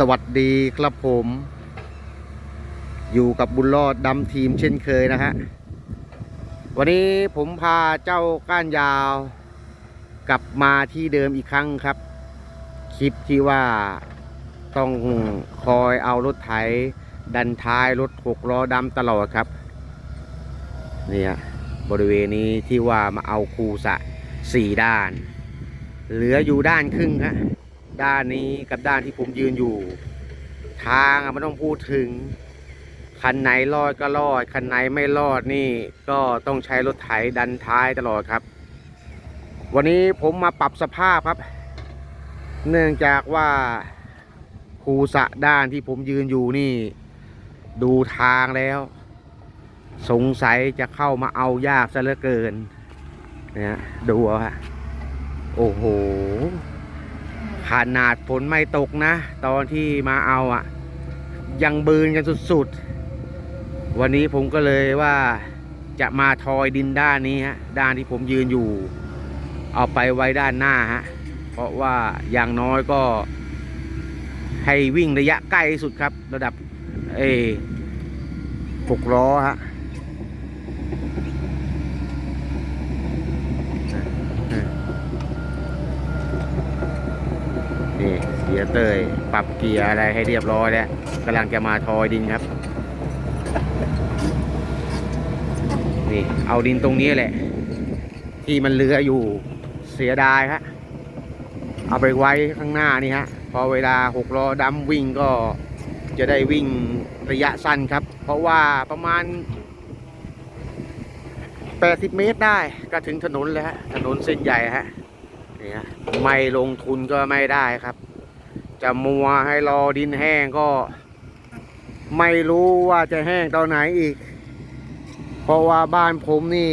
สวัสดีครับผม อยู่กับบุญรอดดำทีมเช่นเคยนะฮะ วันนี้ผมพาเจ้าก้านยาว กลับมาที่เดิมอีกครั้งครับ คลิปที่ว่าต้องคอยเอารถไถ ดันท้ายรถหกล้อดำตลอดครับเนี่ยบริเวณนี้ที่ว่ามาเอาคูสะสี่ด้าน เหลืออยู่ด้านครึ่งฮะ ด้านนี้กับด้านที่ผมยืนอยู่ ทางไม่ต้องพูดถึง คันไหนรอดก็รอด คันไหนไม่รอดนี่ก็ต้องใช้รถไถดันท้ายตลอดครับ วันนี้ผมมาปรับสภาพครับ เนื่องจากว่าคูสะด้านที่ผมยืนอยู่นี่ ดูทางแล้ว สงสัยจะเข้ามาเอายากซะเหลือเกินเนี่ยดูเอาฮะโอ้โห ขนาดฝนไม่ตกนะ ตอนที่มาเอาอะ ยังบืนกันสุดๆ วันนี้ผมก็เลยว่าจะมาทอยดินด้านนี้ฮะ ด้านที่ผมยืนอยู่ เอาไปไว้ด้านหน้าฮะ เพราะว่าอย่างน้อยก็ให้วิ่งระยะใกล้ที่สุดครับ ระดับเอหกล้อฮะ นี่เกียร์เตยปรับเกียร์อะไรให้เรียบร้อยแล้วกำลังจะมาทอยดินครับ นี่เอาดินตรงนี้แหละ ที่มันเหลืออยู่เสียดายครับเอาไปไว้ข้างหน้านี่ฮะพอเวลาหกล้อดำวิ่งก็จะได้วิ่งระยะสั้นครับ เพราะว่าประมาณ 80 เมตรได้ก็ถึงถนนแล้วฮะถนนเส้นใหญ่ฮะ นี่ฮะไม่ลงทุนก็ไม่ได้ครับ จะมัวให้รอดินแห้งก็ ไม่รู้ว่าจะแห้งตอนไหนอีก เพราะว่าบ้านผมนี่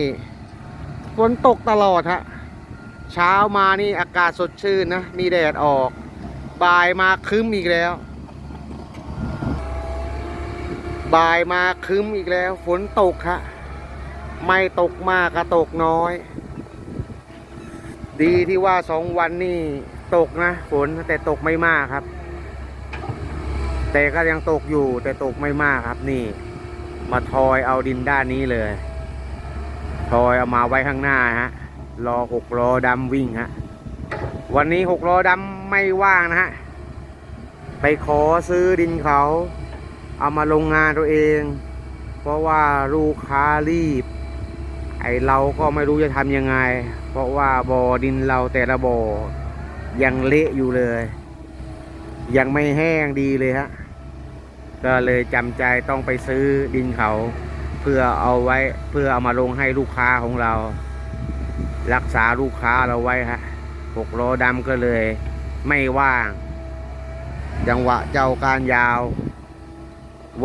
ฝนตกตลอดฮะเช้ามานี่อากาศสดชื่นนะ มีแดดออก บ่ายมาคึ้มอีกแล้ว บ่ายมาคึ้มอีกแล้ว ฝนตกฮะไม่ตกมากก็ตกน้อย ดีที่ว่าสองวันนี่ตกนะฝนแต่ตกไม่มากครับ แต่ก็ยังตกอยู่แต่ตกไม่มากครับนี่ มาทอยเอาดินด้านนี้เลย ทอยเอามาไว้ข้างหน้าฮะรอหกล้อดำวิ่งฮะวันนี้หกล้อดำไม่ว่างนะฮะไปขอซื้อดินเขา เอามาลงงานตัวเอง เพราะว่าลูกค้ารีบ ไอเราก็ไม่รู้จะทำยังไง เพราะว่าบ่อดินเราแต่ละบ่อยังเละอยู่เลย ยังไม่แห้งดีเลยฮะก็เลยจำใจต้องไปซื้อดินเขาเพื่อเอาไว้เพื่อเอามาลงให้ลูกค้าของเรา รักษาลูกค้าเราไว้ฮะหกล้อดำก็เลย ไม่ว่าง จังหวะเจ้าการยาว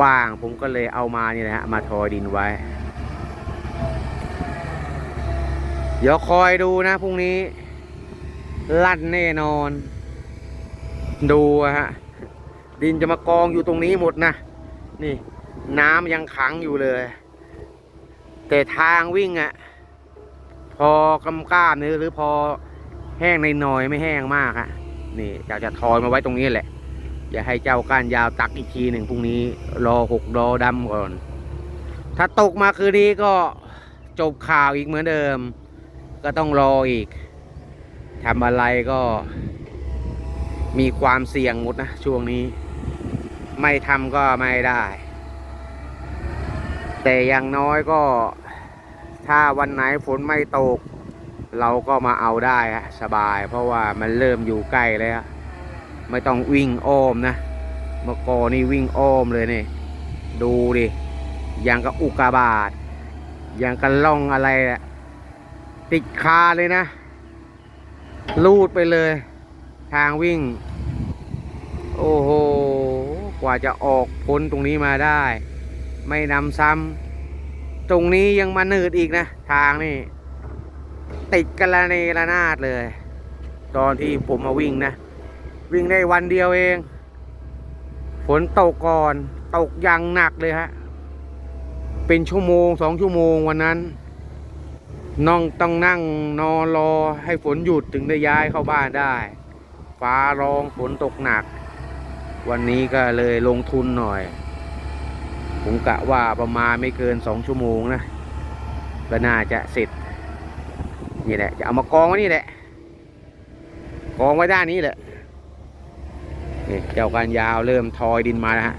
ว่างผมก็เลยเอามานี่นะฮะมาทอยดินไว้ เดี๋ยวคอยดูนะพรุ่งนี้ ลั่นแน่นอน ดูฮะ ดินจะมากองอยู่ตรงนี้หมดนะ นี่ น้ำยังขังอยู่เลย แต่ทางวิ่งอะพอกำก้ามเนื้อหรือพอแห้งในหน่อยไม่แห้งมากอะนี่อยากจะทอยมาไว้ตรงนี้แหละ อย่าให้เจ้าก้านยาวตักอีกทีหนึ่งพรุ่งนี้ รอหกรอดำก่อน ถ้าตกมาคืนนี้ก็จบข่าวอีกเหมือนเดิม ก็ต้องรออีกทำอะไรก็มีความเสี่ยงหมดนะช่วงนี้ ไม่ทำก็ไม่ได้ แต่อย่างน้อยก็ ถ้าวันไหนฝนไม่ตก เราก็มาเอาได้สบาย เพราะว่ามันเริ่มอยู่ใกล้แล้วไม่ต้องวิ่งอ้อมนะเมื่อก่อนนี่วิ่งอ้อมเลยนี่ดูดิอย่างกับอุกาบาตอย่างกับล่องอะไรอะ ติดคาเลยนะ ลูดไปเลย ทางวิ่ง โอ้โห กว่าจะออกพ้นตรงนี้มาได้ ไม่นำซ้ำตรงนี้ยังมาหนืดอีกนะ ทางนี่ ติดกันละเนระนาดเลย ตอนที่ผมมาวิ่งนะ วิ่งได้วันเดียวเอง ฝนตกก่อน ตกอย่างหนักเลยฮะ เป็นชั่วโมงสองชั่วโมงวันนั้น น้องต้องนั่งนอนรอให้ฝนหยุดถึงได้ย้ายเข้าบ้านได้ ฟ้าร้องฝนตกหนัก วันนี้ก็เลยลงทุนหน่อย ผมกะว่าประมาณไม่เกินสองชั่วโมงนะก็น่าจะเสร็จ นี่แหละ จะเอามากองไว้นี่แหละ กองไว้ด้านนี้แหละนี่เจ้าการยาวเริ่มทอยดินมาแล้วฮะ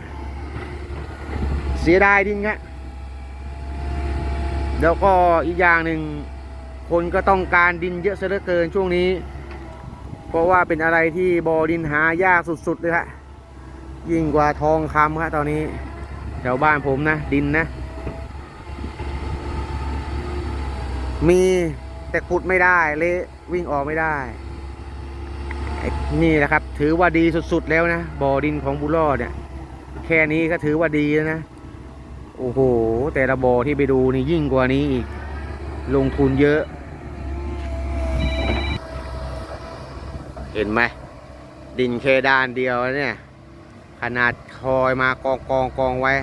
เสียดายดินครับ แล้วก็อีกอย่างหนึ่งคนก็ต้องการดินเยอะเสียเหลือเกินช่วงนี้ เพราะว่าเป็นอะไรที่บอดินหายากสุดๆเลยฮะยิ่งกว่าทองคำครับตอนนี้ แถวบ้านผมนะ ดินนะ มีแต่ขุดไม่ได้เละวิ่งออกไม่ได้ นี่แหละครับ ถือว่าดีสุดๆแล้วนะบ่อดินของบุรอดเนี่ย แค่นี้ก็ถือว่าดีแล้วนะ โอ้โห แต่ละบ่อที่ไปดูนี่ยิ่งกว่านี้อีก ลงทุนเยอะ เห็นไหม ดินแค่ด้านเดียวเนี่ย ขนาดคอยมากองกองกองไว้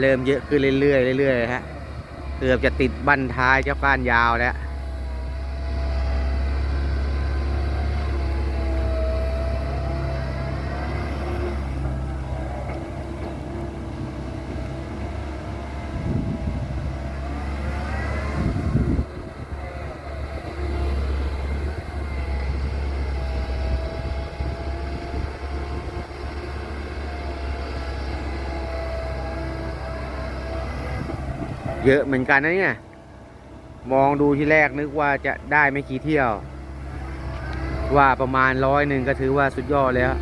เริ่มเยอะขึ้นเรื่อยๆเรื่อยๆฮะ เกือบจะติดบั้นท้ายเจ้าก้านยาวแล้ว เยอะเหมือนกันนะเนี่ย มองดูที่แรกนึกว่าจะได้ไม่กี่เที่ยว ว่าประมาณร้อยหนึ่งก็ถือว่าสุดยอดแล้ว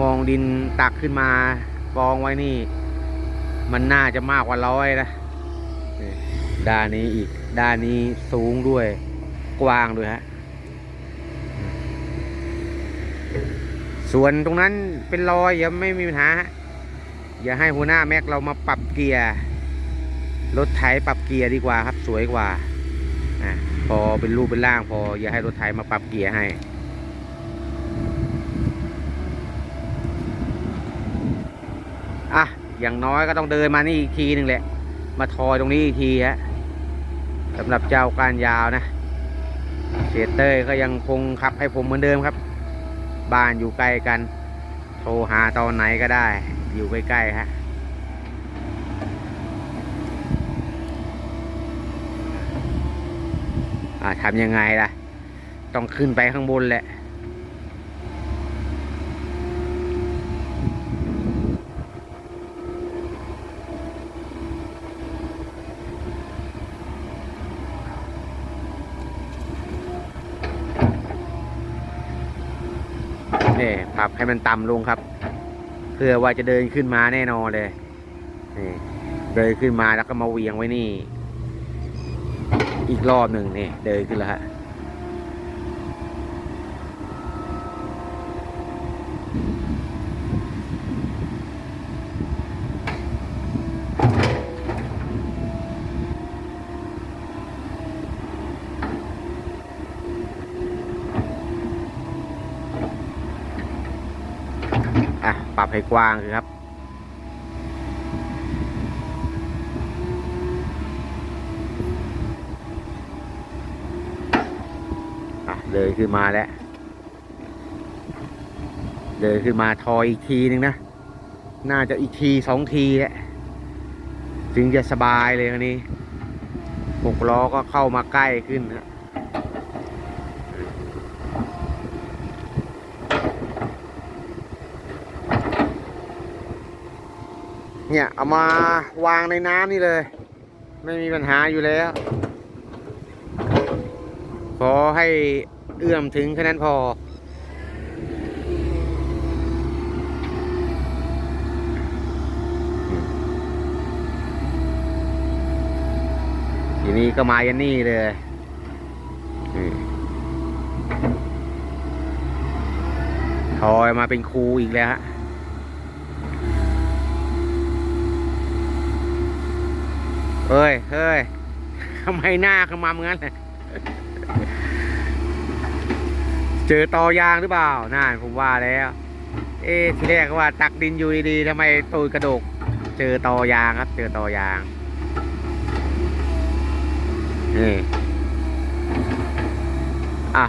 มองดินตักขึ้นมากองไว้นี่ มันน่าจะมากกว่าร้อยนะด้านนี้อีกด้านนี้สูงด้วยกว้างด้วยฮะส่วนตรงนั้นเป็นรอยอย่าไม่มีปัญหาฮะอย่าให้หัวหน้าแม็กเรามาปรับเกียร์ รถไถปรับเกียร์ดีกว่าครับ สวยกว่าอะพอเป็นรูปเป็นร่างพออย่าให้รถไถมาปรับเกียร์ให้อะอย่างน้อยก็ต้องเดินมานี่อีกทีหนึ่งแหละ มาทอยตรงนี้อีกทีฮะสำหรับเจ้ากานยาวนะเสียเต้ยก็ยังคงขับให้ผมเหมือนเดิมครับ บ้านอยู่ใกล้กัน โทรหาตอนไหนก็ได้ อยู่ใกล้ๆฮะ อ่า ทำยังไงล่ะ ต้องขึ้นไปข้างบนแหละนี่ปรับให้มันต่ำลงครับ เพื่อว่าจะเดินขึ้นมาแน่นอนเลยนี่เดินขึ้นมาแล้วก็มาเวียงไว้นี่ อีกรอบหนึ่งนี่เดินขึ้นแล้วฮะอะ ปรับให้กว้างคือครับ อะเดินขึ้นมาแล้วเดินขึ้นมาทอยอีกทีนึงนะ น่าจะอีกทีสองทีแหละถึงจะสบายเลยอันนี้หกล้อก็เข้ามาใกล้ขึ้นนะเนี่ย เอามาวางในน้ำนี่เลย ไม่มีปัญหาอยู่แล้ว ขอให้เอื้อมถึงแค่นั้นพอ ทีนี้ก็มายันนี่เลยทอยมาเป็นครูอีกแล้วฮะเฮ้ย เฮ้ย ทำไมหน้าขมำงั้น เจอตอยางหรือเปล่านั่นผมว่าแล้ว เอ๊ทีแรกว่าตักดินอยู่ดีๆทำไมตูดกระดก เจอตอยางครับ เจอตอยางนี่อะ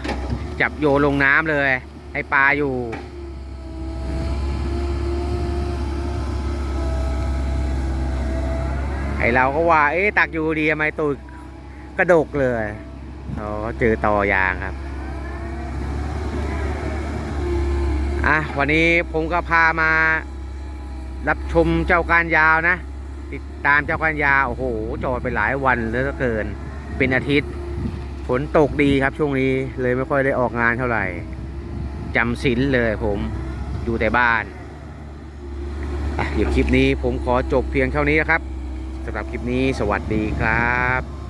จับโยลงน้ำเลย ให้ปลาอยู่ไอเราก็ว่า เอ๊ะตักอยู่ดีทำไมตูดกระดกเลย อ๋อเจอต่อยางครับ อะวันนี้ผมก็พามา รับชมเจ้าการยาวนะ ติดตามเจ้าการยาวโอ้โหจอดไปหลายวันเหลือเกิน เป็นอาทิตย์ ฝนตกดีครับช่วงนี้เลยไม่ค่อยได้ออกงานเท่าไหร่จำศีลเลยผมอยู่แต่บ้านอะเดี๋ยวคลิปนี้ผมขอจบเพียงเท่านี้นะครับสำหรับคลิปนี้สวัสดีครับ